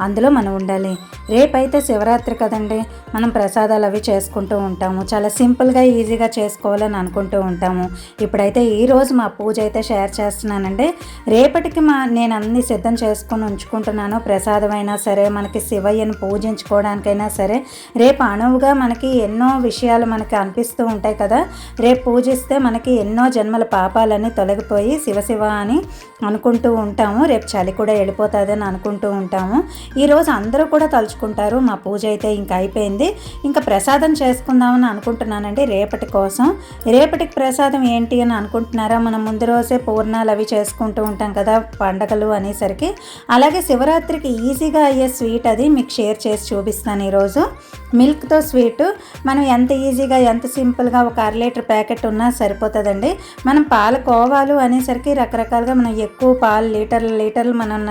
అందులో మనం ఉండాలి. రేపైతే శివరాత్రి కదండి. మనం ప్రసాదాలు అవి చేసుకుంటూ ఉంటాము. చాలా సింపుల్గా ఈజీగా చేసుకోవాలని అనుకుంటూ ఉంటాము. ఇప్పుడైతే ఈరోజు మా పూజ అయితే షేర్ చేస్తున్నానండి. రేపటికి మా నేను అన్ని సిద్ధం చేసుకొని ఉంచుకుంటున్నాను. ప్రసాదమైనా సరే మనకి శివయ్యను పూజించుకోవడానికైనా సరే రేపు అణువుగా మనకి ఎన్నో విషయాలు మనకి అనిపిస్తూ ఉంటాయి కదా. రేపు పూజిస్తే మనకి ఎన్నో జన్మల పాపాలన్నీ తొలగిపోయి శివ శివ అని అనుకుంటూ ఉంటాము. రేపు చలి కూడా వెళ్ళిపోతుందని అనుకుంటూ ఉంటాము. ఈరోజు అందరూ కూడా తలుచుకుంటారు మా పూజ అయితే ఇంకా అయిపోయింది. ఇంకా ప్రసాదం చేసుకుందామని అనుకుంటున్నానండి రేపటి కోసం. రేపటికి ప్రసాదం ఏంటి అని అనుకుంటున్నారా? మనం ముందు రోజే పూర్ణాలు అవి చేసుకుంటూ ఉంటాం కదా పండగలు అనేసరికి. అలాగే శివరాత్రికి ఈజీగా అయ్యే స్వీట్ అది మీకు షేర్ చేసి చూపిస్తాను ఈరోజు మిల్క్తో స్వీట్. మనం ఎంత ఈజీగా ఎంత సింపుల్గా ఒక అర లీటర్ ప్యాకెట్ ఉన్నా సరిపోతుందండి. మనం పాల కోవాలు అనేసరికి రకరకాలుగా మనం ఎక్కువ పాలు లీటర్లు లీటర్లు మనం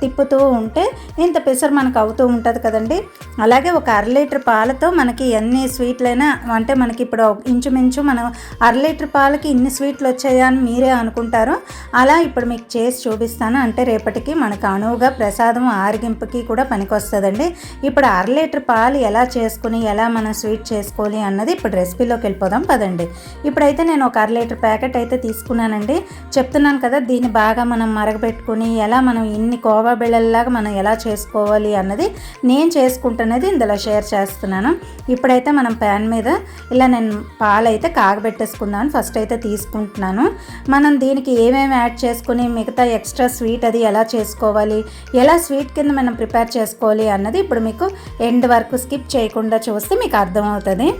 తిప్పుతూ ఉంటే ఇంత పెసరు మనకు అవుతూ ఉంటుంది కదండి. అలాగే ఒక అర లీటర్ పాలతో మనకి ఎన్ని స్వీట్లైనా అంటే మనకి ఇప్పుడు ఇంచుమించు మనం అర లీటర్ పాలకి ఇన్ని స్వీట్లు వచ్చాయా అని మీరే అనుకుంటారు. అలా ఇప్పుడు మీకు చేసి చూపిస్తాను. అంటే రేపటికి మనకు అణువుగా ప్రసాదం ఆరిగింపుకి కూడా పనికొస్తుందండి. ఇప్పుడు అర లీటర్ పాలు ఎలా చేసుకుని ఎలా మనం స్వీట్ చేసుకోవాలి అన్నది ఇప్పుడు రెసిపీలోకి వెళ్ళిపోదాం పదండి. ఇప్పుడైతే నేను ఒక అర లీటర్ ప్యాకెట్ అయితే తీసుకున్నానండి. చెప్తున్నాను కదా దీన్ని బాగా మనం మరగబెట్టుకుని ఎలా మనం ఇన్ని కోవా బిళ్ళల్లాగా మనం ఎలా చేసుకోవాలి అన్నది నేను చేసుకుంటున్నది ఇందులో షేర్ చేస్తున్నాను. ఇప్పుడైతే మనం ప్యాన్ మీద ఇలా నేను పాలు అయితే కాగబెట్టేసుకుందాను ఫస్ట్ అయితే తీసుకుంటున్నాను. మనం దీనికి ఏమేమి యాడ్ చేసుకుని మిగతా ఎక్స్ట్రా స్వీట్ అది ఎలా చేసుకోవాలి ఎలా స్వీట్ కింద మనం ప్రిపేర్ చేసుకోవాలి అన్నది ఇప్పుడు మీకు ఎండ్ వరకు స్కిప్ చేయకుండా చూస్తే మీకు అర్థమవుతుంది.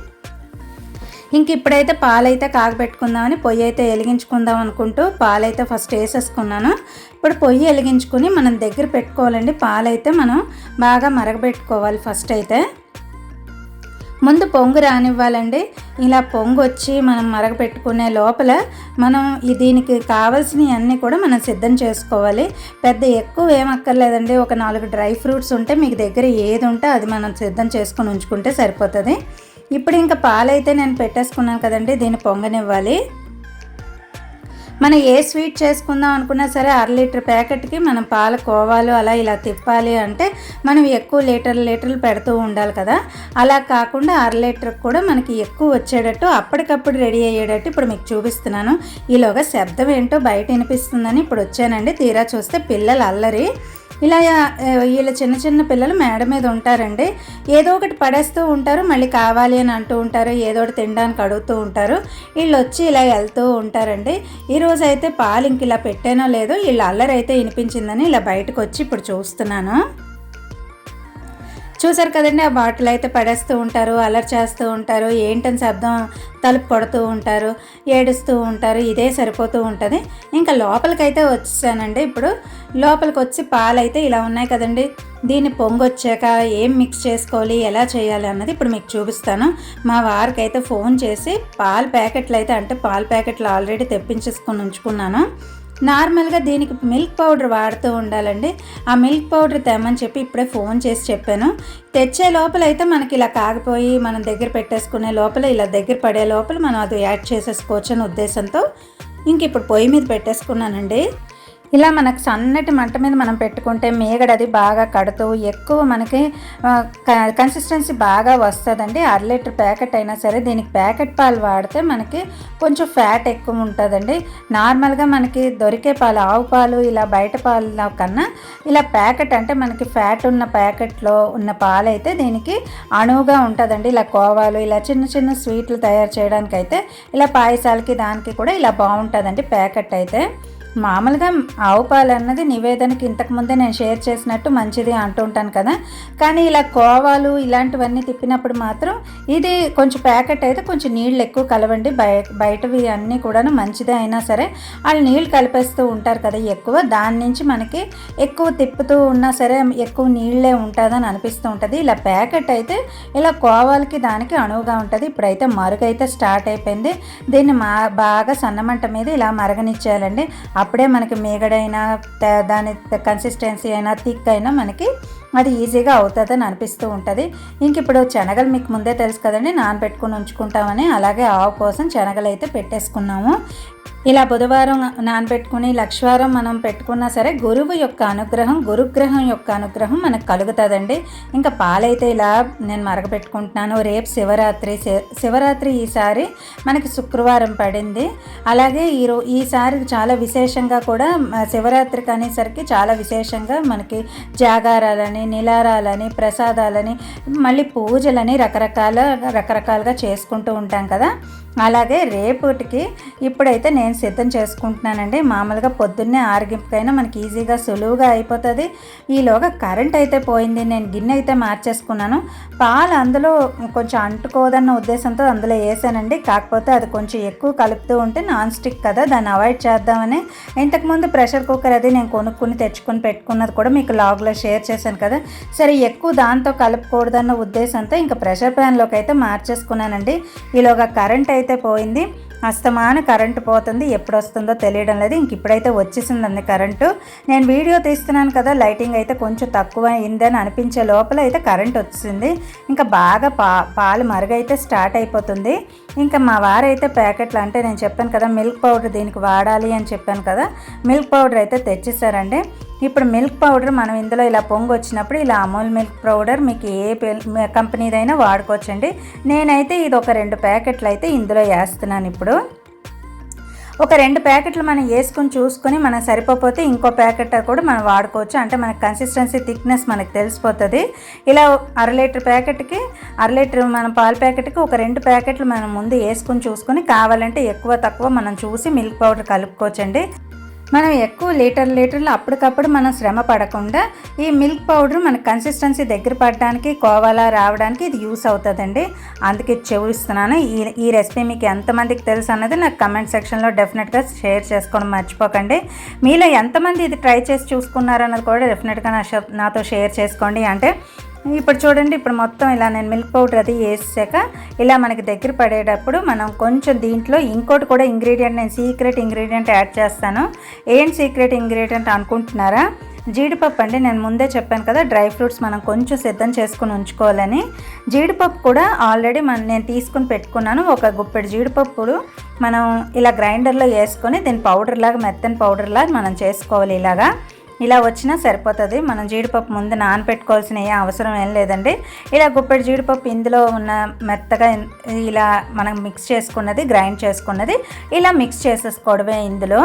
ఇంక ఇప్పుడైతే పాలైతే కాగబెట్టుకుందామని పొయ్యి అయితే వెలిగించుకుందాం అనుకుంటూ పాలైతే ఫస్ట్ వేసేసుకున్నాను. ఇప్పుడు పొయ్యి వెలిగించుకుని మనం దగ్గర పెట్టుకోవాలండి. పాలైతే మనం బాగా మరగబెట్టుకోవాలి ఫస్ట్ అయితే. ముందు పొంగు రానివ్వాలండి. ఇలా పొంగు వచ్చి మనం మరగపెట్టుకునే లోపల మనం దీనికి కావాల్సినవి అన్నీ కూడా మనం సిద్ధం చేసుకోవాలి. పెద్ద ఎక్కువ ఏమక్కర్లేదండి ఒక నాలుగు డ్రై ఫ్రూట్స్ ఉంటే మీకు దగ్గర ఏది ఉంటే అది మనం సిద్ధం చేసుకొని ఉంచుకుంటే సరిపోతుంది. ఇప్పుడు ఇంకా పాలైతే నేను పెట్టేసుకున్నాను కదండి దీన్ని పొంగనివ్వాలి. మనం ఏ స్వీట్ చేసుకుందాం అనుకున్నా సరే అర లీటర్ ప్యాకెట్కి మనం పాల కోవాలు అలా ఇలా తిప్పాలి అంటే మనం ఎక్కువ లీటర్లు లీటర్లు పెడుతూ ఉండాలి కదా. అలా కాకుండా అర లీటర్ కూడా మనకి ఎక్కువ వచ్చేటట్టు అప్పటికప్పుడు రెడీ అయ్యేటట్టు ఇప్పుడు మీకు చూపిస్తున్నాను. ఈలోగా శబ్దం ఏంటో బయట వినిపిస్తుందని ఇప్పుడు వచ్చానండి. తీరా చూస్తే పిల్లలు అల్లరి. ఇలా వీళ్ళ చిన్న చిన్న పిల్లలు మేడ మీద ఉంటారండి. ఏదో ఒకటి పడేస్తూ ఉంటారు మళ్ళీ కావాలి అని అంటూ ఉంటారు ఏదో ఒకటి తినడానికి అడుగుతూ ఉంటారు. వీళ్ళు వచ్చి ఇలా వెళ్తూ ఉంటారండి. ఈరోజు అయితే పాలు ఇంక ఇలా పెట్టానో లేదో వీళ్ళ అల్లరి అయితే వినిపించిందని ఇలా బయటకు వచ్చి ఇప్పుడు చూస్తున్నాను. చూసారు కదండి ఆ బాటిల్ అయితే పడేస్తూ ఉంటారు అలర్ చేస్తూ ఉంటారు ఏంటని శబ్దం తలుపు కొడుతూ ఉంటారు ఏడుస్తూ ఉంటారు ఇదే సరిపోతూ ఉంటుంది. ఇంకా లోపలికైతే వచ్చానండి ఇప్పుడు లోపలికి వచ్చి పాలు అయితే ఇలా ఉన్నాయి కదండి. దీన్ని పొంగొచ్చాక ఏం మిక్స్ చేసుకోవాలి ఎలా చేయాలి అన్నది ఇప్పుడు మీకు చూపిస్తాను. మా వారికి అయితే ఫోన్ చేసి పాల ప్యాకెట్లు అయితే అంటే పాల ప్యాకెట్లు ఆల్రెడీ తెప్పించేసుకొని ఉంచుకున్నాను. నార్మల్గా దీనికి మిల్క్ పౌడర్ వాడుతూ ఉండాలండి. ఆ మిల్క్ పౌడర్ తెమ్మని చెప్పి ఇప్పుడే ఫోన్ చేసి చెప్పాను. తెచ్చే లోపల అయితే మనకి ఇలా కాగిపోయి మనం దగ్గర పెట్టేసుకునే లోపల ఇలా దగ్గర పడే లోపల మనం అది యాడ్ చేసేసుకోవచ్చు అనే ఉద్దేశంతో ఇంక ఇప్పుడు పొయ్యి మీద పెట్టేసుకున్నానండి. ఇలా మనకు సన్నటి మంట మీద మనం పెట్టుకుంటే మేగడది బాగా కడుతూ ఎక్కువ మనకి కన్సిస్టెన్సీ బాగా వస్తుందండి. అర లీటర్ ప్యాకెట్ అయినా సరే దీనికి ప్యాకెట్ పాలు వాడితే మనకి కొంచెం ఫ్యాట్ ఎక్కువ ఉంటుందండి. నార్మల్గా మనకి దొరికే పాలు ఆవు పాలు ఇలా బయట పాలు కన్నా ఇలా ప్యాకెట్ అంటే మనకి ఫ్యాట్ ఉన్న ప్యాకెట్లో ఉన్న పాలు అయితే దీనికి అణువుగా ఉంటుందండి. ఇలా కోవాలు ఇలా చిన్న చిన్న స్వీట్లు తయారు చేయడానికి అయితే ఇలా పాయసాలకి దానికి కూడా ఇలా బాగుంటుందండి ప్యాకెట్ అయితే. మామూలుగా ఆవు పాలు అన్నది నివేదనకి ఇంతకుముందే నేను షేర్ చేసినట్టు మంచిది అంటూ ఉంటాను కదా. కానీ ఇలా కోవాలు ఇలాంటివన్నీ తిప్పినప్పుడు మాత్రం ఇది కొంచెం ప్యాకెట్ అయితే కొంచెం నీళ్ళు ఎక్కువ కలవండి. బయ బయటవి అన్నీ కూడా మంచిదే అయినా సరే వాళ్ళు నీళ్ళు కలిపేస్తూ ఉంటారు కదా ఎక్కువ. దాని నుంచి మనకి ఎక్కువ తిప్పుతూ ఉన్నా సరే ఎక్కువ నీళ్ళే ఉంటుందని అనిపిస్తూ ఉంటుంది. ఇలా ప్యాకెట్ అయితే ఇలా కోవాలకి దానికి అణువుగా ఉంటుంది. ఇప్పుడైతే మరుగైతే స్టార్ట్ అయిపోయింది. దీన్ని మా బాగా సన్నమంట మీద ఇలా మరగనిచ్చేయాలండి. అప్పుడే మనకి మేగడైనా దాని కన్సిస్టెన్సీ అయినా థిక్ అయినా మనకి అది ఈజీగా అవుతుందని అనిపిస్తూ ఉంటుంది. ఇంక ఇప్పుడు శనగలు మీకు ముందే తెలుసు కదండి నానబెట్టుకుని ఉంచుకుంటామని అలాగే ఆవు కోసం శనగలు అయితే పెట్టేసుకున్నాము. ఇలా బుధవారం నానబెట్టుకుని లక్షవారం మనం పెట్టుకున్నా సరే గురువు యొక్క అనుగ్రహం గురుగ్రహం యొక్క అనుగ్రహం మనకు కలుగుతుందండి. ఇంకా పాలైతే ఇలా నేను మరగపెట్టుకుంటున్నాను రేపు శివరాత్రి శివరాత్రి ఈసారి మనకి శుక్రవారం పడింది. అలాగే ఈ ఈసారి చాలా విశేషంగా కూడా శివరాత్రికి అనేసరికి చాలా విశేషంగా మనకి జాగారాలని నిలారాలని ప్రసాదాలని మళ్ళీ పూజలని రకరకాల రకరకాలుగా చేసుకుంటూ ఉంటాం కదా. అలాగే రేపటికి ఇప్పుడైతే నేను నేను సిద్ధం చేసుకుంటున్నానండి. మామూలుగా పొద్దున్నే ఆరగింపుకైనా మనకి ఈజీగా సులువుగా అయిపోతుంది. ఈలోగా కరెంట్ అయితే పోయింది. నేను గిన్నె అయితే మార్చేసుకున్నాను. పాలు అందులో కొంచెం అంటుకోదన్న ఉద్దేశంతో అందులో వేసానండి. కాకపోతే అది కొంచెం ఎక్కువ కలుపుతూ ఉంటే నాన్ స్టిక్ కదా దాన్ని అవాయిడ్ చేద్దామని. ఇంతకుముందు ప్రెషర్ కుక్కర్ అది నేను కొనుక్కుని తెచ్చుకొని పెట్టుకున్నది కూడా మీకు లాగ్లో షేర్ చేశాను కదా. సరే ఎక్కువ దాంతో కలుపుకూడదన్న ఉద్దేశంతో ఇంకా ప్రెషర్ ప్యాన్లోకి అయితే మార్చేసుకున్నానండి. ఈలోగా కరెంట్ అయితే పోయింది. అస్తమాన కరెంటు పోతుంది ఎప్పుడు వస్తుందో తెలియడం లేదు. ఇంక ఇప్పుడైతే వచ్చేసిందండి కరెంటు. నేను వీడియో తీస్తున్నాను కదా లైటింగ్ అయితే కొంచెం తక్కువ అయిందని అనిపించే లోపల అయితే కరెంట్ వచ్చింది ఇంకా బాగా పా పాలు మరుగైతే స్టార్ట్ అయిపోతుంది. ఇంకా మా వారైతే ప్యాకెట్లు అంటే నేను చెప్పాను కదా మిల్క్ పౌడర్ దీనికి వాడాలి అని చెప్పాను కదా మిల్క్ పౌడర్ అయితే తెచ్చిస్తారండి ఇప్పుడు మిల్క్ పౌడర్ మనం ఇందులో ఇలా పొంగు వచ్చినప్పుడు ఇలా అమూల్ మిల్క్ పౌడర్ మీకు ఏ కంపెనీదైనా వాడుకోవచ్చండి. నేనైతే ఇది ఒక రెండు ప్యాకెట్లు అయితే ఇందులో వేస్తున్నాను ఇప్పుడు. ఒక రెండు ప్యాకెట్లు మనం వేసుకొని చూసుకొని మనం సరిపోతే ఇంకో ప్యాకెట్ కూడా మనం వాడుకోవచ్చు. అంటే మనకి కన్సిస్టెన్సీ థిక్నెస్ మనకు తెలిసిపోతుంది. ఇలా అర లీటర్ ప్యాకెట్కి అర లీటర్ మన పాల ప్యాకెట్కి ఒక రెండు ప్యాకెట్లు మనం ముందు వేసుకొని చూసుకొని కావాలంటే ఎక్కువ తక్కువ మనం చూసి మిల్క్ పౌడర్ కలుపుకోవచ్చండి. మనం ఎక్కువ లీటర్ లీటర్లు అప్పటికప్పుడు మనం శ్రమ పడకుండా ఈ మిల్క్ పౌడర్ మన కన్సిస్టెన్సీ దగ్గర పడడానికి కోవాలా రావడానికి ఇది యూస్ అవుతుందండి. అందుకే చూపిస్తున్నాను ఈ ఈ రెసిపీ మీకు ఎంతమందికి తెలుసు అన్నది నాకు కమెంట్ సెక్షన్లో డెఫినెట్గా షేర్ చేసుకోవడం మర్చిపోకండి. మీలో ఎంతమంది ఇది ట్రై చేసి చూసుకున్నారన్నది కూడా డెఫినెట్గా నా నాతో షేర్ చేసుకోండి. అంటే ఇప్పుడు చూడండి ఇప్పుడు మొత్తం ఇలా నేను మిల్క్ పౌడర్ అది వేసాక ఇలా మనకి దగ్గర పడేటప్పుడు మనం కొంచెం దీంట్లో ఇంకోటి కూడా ఇంగ్రీడియంట్ నేను సీక్రెట్ ఇంగ్రీడియంట్ యాడ్ చేస్తాను. ఏం సీక్రెట్ ఇంగ్రీడియంట్ అనుకుంటున్నారా? జీడిపప్పు అండి నేను ముందే చెప్పాను కదా డ్రై ఫ్రూట్స్ మనం కొంచెం సిద్ధం చేసుకుని ఉంచుకోవాలని. జీడిపప్పు కూడా ఆల్రెడీ మనం నేను తీసుకుని పెట్టుకున్నాను. ఒక గుప్పెడు జీడిపప్పులు మనం ఇలా గ్రైండర్లో వేసుకొని దీని పౌడర్ లాగా మెత్తని పౌడర్ లాగా మనం చేసుకోవాలి ఇలాగా. ఇలా వచ్చినా సరిపోతుంది. మనం జీడిపప్పు ముందు నానపెట్టుకోవాల్సిన ఏ అవసరం ఏం లేదండి. ఇలా గుప్పెడు జీడిపప్పు ఇందులో ఉన్న మెత్తగా ఇలా మనం మిక్స్ చేసుకున్నది గ్రైండ్ చేసుకున్నది ఇలా మిక్స్ చేసేసుకోవడమే ఇందులో.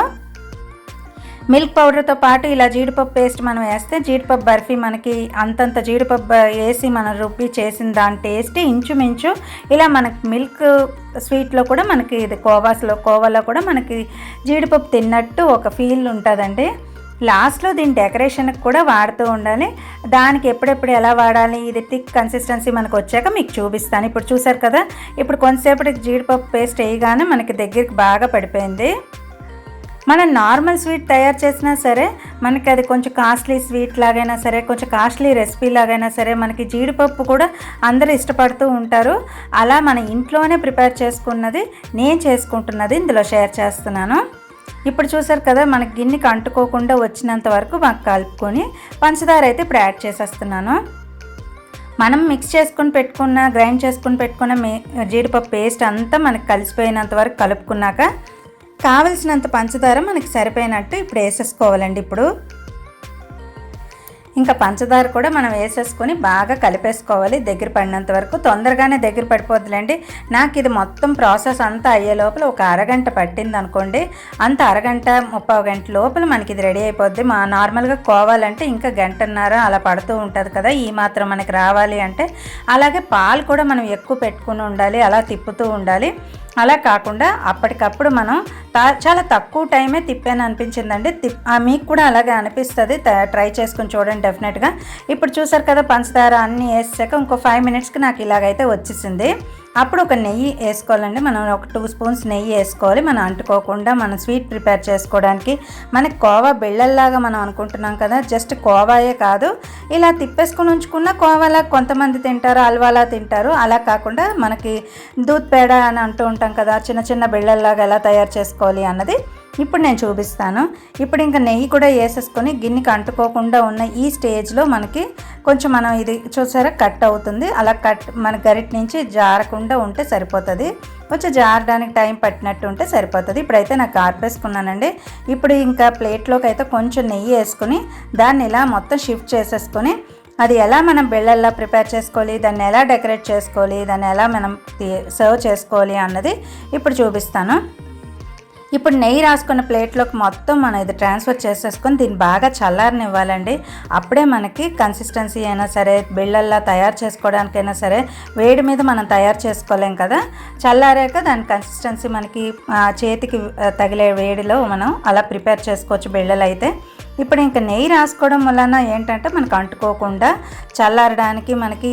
మిల్క్ పౌడర్తో పాటు ఇలా జీడిపప్పు పేస్ట్ మనం వేస్తే జీడిపప్పు బర్ఫీ మనకి అంతంత జీడిపప్పు వేసి మనం రుబ్బి చేసిన దాని టేస్ట్ ఇంచుమించు ఇలా మనకి మిల్క్ స్వీట్లో కూడా మనకి ఇది కోవాస్లో కోవాలో కూడా మనకి జీడిపప్పు తిన్నట్టు ఒక ఫీల్ ఉంటుందండి. లాస్ట్లో దీని డెకరేషన్కి కూడా వాడుతూ ఉండాలి. దానికి ఎప్పుడెప్పుడు ఎలా వాడాలి ఇది థిక్ కన్సిస్టెన్సీ మనకు వచ్చాక మీకు చూపిస్తాను. ఇప్పుడు చూసారు కదా ఇప్పుడు కొంతసేపటికి జీడిపప్పు పేస్ట్ వేయగానే మనకి దగ్గరికి బాగా పడిపోయింది. మనం నార్మల్ స్వీట్ తయారు చేసినా సరే మనకి అది కొంచెం కాస్ట్లీ స్వీట్ లాగైనా సరే కొంచెం కాస్ట్లీ రెసిపీ లాగైనా సరే మనకి జీడిపప్పు కూడా అందరూ ఇష్టపడుతూ ఉంటారు. అలా మన ఇంట్లోనే ప్రిపేర్ చేసుకున్నది నేను చేసుకుంటున్నది ఇందులో షేర్ చేస్తున్నాను. ఇప్పుడు చూసారు కదా మనకి గిన్నెకి అంటుకోకుండా వచ్చినంత వరకు మాకు కలుపుకొని పంచదార అయితే ఇప్పుడు యాడ్ చేసేస్తున్నాను. మనం మిక్స్ చేసుకుని పెట్టుకున్న గ్రైండ్ చేసుకుని పెట్టుకున్న మే జీడిపప్పు పేస్ట్ అంతా మనకి కలిసిపోయినంత వరకు కలుపుకున్నాక కావలసినంత పంచదార మనకి సరిపోయినట్టు ఇప్పుడు వేసేసుకోవాలండి ఇప్పుడు. ఇంకా పంచదార కూడా మనం వేసేసుకొని బాగా కలిపేసుకోవాలి. దగ్గర పడినంత వరకు తొందరగానే దగ్గర పడిపోద్దులేండి. నాకు ఇది మొత్తం ప్రాసెస్ అంతా అయ్యే లోపల ఒక అరగంట పట్టింది అనుకోండి. అంత అరగంట ముప్పై గంట లోపల మనకి ఇది రెడీ అయిపోద్ది. మా నార్మల్గా కోవాలంటే ఇంకా గంటన్నర అలా పడుతూ ఉంటుంది కదా. ఈ మాత్రం మనకి రావాలి అంటే. అలాగే పాలు కూడా మనం ఎక్కువ పెట్టుకుని ఉండాలి అలా తిప్పుతూ ఉండాలి. అలా కాకుండా అప్పటికప్పుడు మనం చాలా తక్కువ టైమే తిప్పాను అనిపించిందండి. తిప్ మీకు కూడా అలాగే అనిపిస్తుంది. ట్రై చేసుకుని చూడండి డెఫినెట్గా. ఇప్పుడు చూసారు కదా పంచదార అన్నీ వేసాక ఇంకో ఫైవ్ మినిట్స్కి నాకు ఇలాగైతే వచ్చేసింది. అప్పుడు ఒక నెయ్యి వేసుకోవాలండి. మనం ఒక టూ స్పూన్స్ నెయ్యి వేసుకోవాలి. మనం అంటుకోకుండా మనం స్వీట్ ప్రిపేర్ చేసుకోవడానికి మనకి కోవా బిళ్ళల్లాగా మనం అనుకుంటున్నాం కదా జస్ట్ కోవాయే కాదు. ఇలా తిప్పేసుకుని ఉంచుకున్న కోవాలా కొంతమంది తింటారు అల్వాలా తింటారు. అలా కాకుండా మనకి దూద్ పేడ అని అంటూ ఉంటాం కదా చిన్న చిన్న బిళ్ళల్లాగా ఎలా తయారు చేసుకోవాలి అన్నది. ఇప్పుడు నేను చూపిస్తాను. ఇప్పుడు ఇంకా నెయ్యి కూడా వేసేసుకొని గిన్నెకి అంటుకోకుండా ఉన్న ఈ స్టేజ్లో మనకి కొంచెం మనం ఇది చూసారా కట్ అవుతుంది. అలా కట్ మన గరిట నుంచి జారకుండా ఉంటే సరిపోతుంది. కొంచెం జారడానికి టైం పట్టినట్టు ఉంటే సరిపోతుంది. ఇప్పుడైతే నాకు కార్పేసుకున్నానండి ఇప్పుడు ఇంకా ప్లేట్లోకి అయితే కొంచెం నెయ్యి వేసుకొని దాన్ని ఇలా మొత్తం షిఫ్ట్ చేసేసుకొని అది ఎలా మనం బిళ్ళల్లో ప్రిపేర్ చేసుకోవాలి దాన్ని ఎలా డెకరేట్ చేసుకోవాలి దాన్ని ఎలా మనం సర్వ్ చేసుకోవాలి అన్నది ఇప్పుడు చూపిస్తాను. ఇప్పుడు నెయ్యి రాసుకున్న ప్లేట్లోకి మొత్తం మనం ఇది ట్రాన్స్ఫర్ చేసేసుకొని దీన్ని బాగా చల్లారనివ్వాలండి. అప్పుడే మనకి కన్సిస్టెన్సీ అయినా సరే బిళ్ళల్లా తయారు చేసుకోవడానికైనా సరే వేడి మీద మనం తయారు చేసుకోలేం కదా. చల్లారాక దాని కన్సిస్టెన్సీ మనకి చేతికి తగిలే వేడిలో మనం అలా ప్రిపేర్ చేసుకోవచ్చు బిళ్ళలు అయితే ఇప్పుడు ఇంకా నెయ్యి రాసుకోవడం వలన ఏంటంటే మనకు అంటుకోకుండా చల్లారడానికి మనకి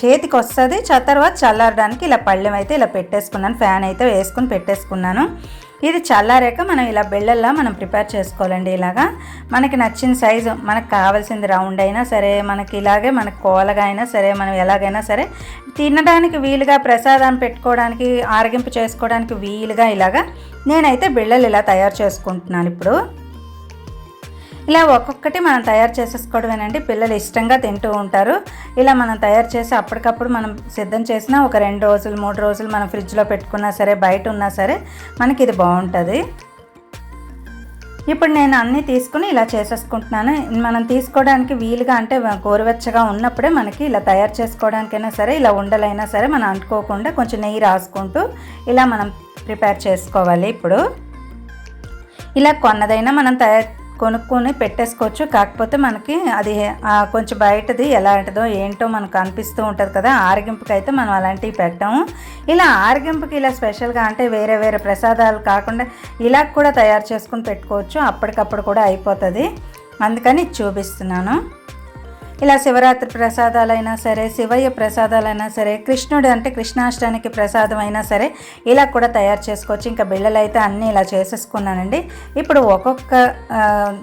చేతికి వస్తుంది తర్వాత చల్లారడానికి ఇలా పళ్ళెం అయితే ఇలా పెట్టేసుకున్నాను ఫ్యాన్ అయితే వేసుకుని పెట్టేసుకున్నాను. ఇది చల్లారాక మనం ఇలా బెళ్ళల్లా మనం ప్రిపేర్ చేసుకోవాలండి ఇలాగా. మనకి నచ్చిన సైజు మనకు కావాల్సింది రౌండ్ అయినా సరే మనకి ఇలాగే మనకు కోలగా అయినా సరే మనం ఎలాగైనా సరే తినడానికి వీలుగా ప్రసాదాన్ని పెట్టుకోవడానికి ఆరగింపు చేసుకోవడానికి వీలుగా ఇలాగా నేనైతే బిళ్ళలు ఇలా తయారు చేసుకుంటున్నాను ఇప్పుడు. ఇలా ఒక్కొక్కటి మనం తయారు చేసేసుకోవడమేనండి. పిల్లలు ఇష్టంగా తింటూ ఉంటారు. ఇలా మనం తయారు చేసి అప్పటికప్పుడు మనం సిద్ధం చేసినా ఒక రెండు రోజులు మూడు రోజులు మనం ఫ్రిడ్జ్లో పెట్టుకున్నా సరే బయట ఉన్నా సరే మనకి ఇది బాగుంటుంది. ఇప్పుడు నేను అన్నీ తీసుకుని ఇలా చేసేసుకుంటున్నాను. మనం తీసుకోవడానికి వీలుగా అంటే గోరువెచ్చగా ఉన్నప్పుడే మనకి ఇలా తయారు చేసుకోవడానికైనా సరే ఇలా ఉండలైనా సరే మనం అంటుకోకుండా కొంచెం నెయ్యి రాసుకుంటూ ఇలా మనం ప్రిపేర్ చేసుకోవాలి. ఇప్పుడు ఇలా కొన్నదైనా మనం తయారు కొనుక్కొని పెట్టేసుకోవచ్చు. కాకపోతే మనకి అది కొంచెం బయటది ఎలాంటిదో ఏంటో మనకు అనిపిస్తూ ఉంటుంది కదా. ఆరగింపుకి అయితే మనం అలాంటివి పెట్టాము. ఇలా ఆరగింపుకి ఇలా స్పెషల్గా అంటే వేరే వేరే ప్రసాదాలు కాకుండా ఇలా కూడా తయారు చేసుకుని పెట్టుకోవచ్చు. అప్పటికప్పుడు కూడా అయిపోతుంది. అందుకని చూపిస్తున్నాను. ఇలా శివరాత్రి ప్రసాదాలైనా సరే శివయ్య ప్రసాదాలైనా సరే కృష్ణుడు అంటే కృష్ణాష్టానికి ప్రసాదం అయినా సరే ఇలా కూడా తయారు చేసుకోవచ్చు. ఇంకా బిళ్ళలు అయితే అన్నీ ఇలా చేసేసుకున్నానండి. ఇప్పుడు ఒక్కొక్క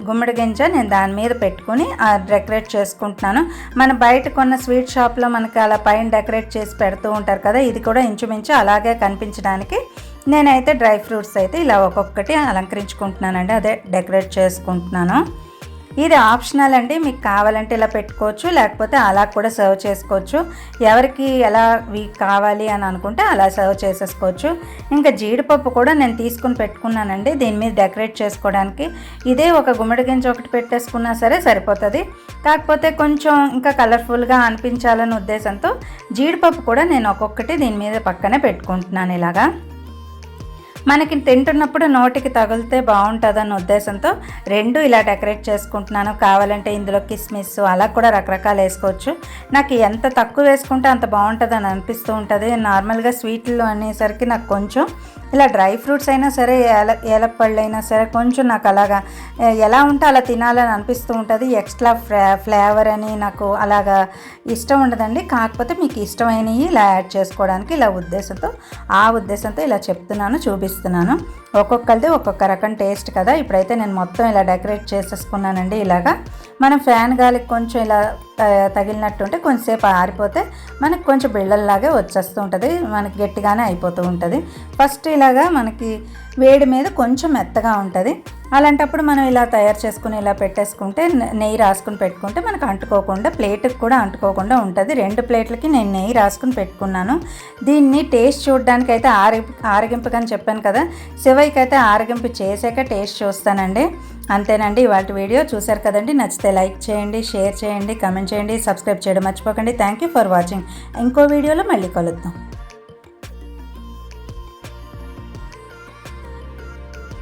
గుమ్మడి గింజ నేను దాని మీద పెట్టుకుని డెకరేట్ చేసుకుంటున్నాను. మన బయట కొన్న స్వీట్ షాప్లో మనకి అలా పైన డెకరేట్ చేసి పెడుతూ ఉంటారు కదా ఇది కూడా ఇంచుమించు అలాగే కనిపించడానికి నేనైతే డ్రై ఫ్రూట్స్ అయితే ఇలా ఒక్కొక్కటి అలంకరించుకుంటున్నానండి. అదే డెకరేట్ చేసుకుంటున్నాను. ఇది ఆప్షనల్ అండి. మీకు కావాలంటే ఇలా పెట్టుకోవచ్చు లేకపోతే అలా కూడా సర్వ్ చేసుకోవచ్చు. ఎవరికి ఎలా వీక్ కావాలి అని అనుకుంటే అలా సర్వ్ చేసేసుకోవచ్చు. ఇంకా జీడిపప్పు కూడా నేను తీసుకుని పెట్టుకున్నానండి. దీని మీద డెకరేట్ చేసుకోవడానికి ఇదే ఒక గుమ్మడి గింజ ఒకటి పెట్టేసుకున్నా సరే సరిపోతుంది. కాకపోతే కొంచెం ఇంకా కలర్ఫుల్గా అనిపించాలనే ఉద్దేశంతో జీడిపప్పు కూడా నేను ఒక్కొక్కటి దీని మీద పక్కనే పెట్టుకుంటున్నాను ఇలాగా. మనకి తింటున్నప్పుడు నోటికి తగిలితే బాగుంటుందన్న ఉద్దేశంతో రెండు ఇలా డెకరేట్ చేసుకుంటున్నాను. కావాలంటే ఇందులో కిస్మిస్ అలా కూడా రకరకాలు వేసుకోవచ్చు. నాకు ఎంత తక్కువ వేసుకుంటే అంత బాగుంటుందని అనిపిస్తూ ఉంటుంది. నార్మల్గా స్వీట్లు అనేసరికి నాకు కొంచెం ఇలా డ్రై ఫ్రూట్స్ అయినా సరే ఏల ఏలపళ్ళు అయినా సరే కొంచెం నాకు అలాగా ఎలా ఉంటే అలా తినాలని అనిపిస్తూ ఉంటుంది. ఎక్స్ట్రా ఫ్లే ఫ్లేవర్ అని నాకు అలాగా ఇష్టం ఉండదండి. కాకపోతే మీకు ఇష్టమైనవి ఇలా యాడ్ చేసుకోవడానికి ఇలా ఉద్దేశంతో ఆ ఉద్దేశంతో ఇలా చెప్తున్నాను చూపిస్తున్నాను. ఒక్కొక్కరిది ఒక్కొక్క రకం టేస్ట్ కదా. ఇప్పుడైతే నేను మొత్తం ఇలా డెకరేట్ చేసేసుకున్నానండి ఇలాగా. మనం ఫ్యాన్ గాలికి కొంచెం ఇలా తగిలినట్టు ఉంటే కొంచెంసేపు ఆరిపోతే మనకు కొంచెం బిళ్ళల్లాగే వచ్చేస్తూ ఉంటుంది. మనకి గట్టిగానే అయిపోతూ ఉంటుంది. ఫస్ట్ ఇలాగా మనకి వేడి మీద కొంచెం మెత్తగా ఉంటుంది. అలాంటప్పుడు మనం ఇలా తయారు చేసుకుని ఇలా పెట్టేసుకుంటే నెయ్యి రాసుకుని పెట్టుకుంటే మనకు అంటుకోకుండా ప్లేట్కి కూడా అంటుకోకుండా ఉంటుంది. రెండు ప్లేట్లకి నేను నెయ్యి రాసుకుని పెట్టుకున్నాను. దీన్ని టేస్ట్ చూడడానికి అయితే ఆరి ఆరగింపుకని చెప్పాను కదా శివయ్యకి అయితే ఆరగింపు చేసాక టేస్ట్ చూస్తానండి. అంతేనండి ఇవాళ వీడియో. చూశారు కదండి నచ్చితే లైక్ చేయండి షేర్ చేయండి కమెంట్ చేయండి సబ్స్క్రైబ్ చేయడం మర్చిపోకండి. Thank you for watching. ఇంకో వీడియోలో మళ్ళీ కలుద్దాం.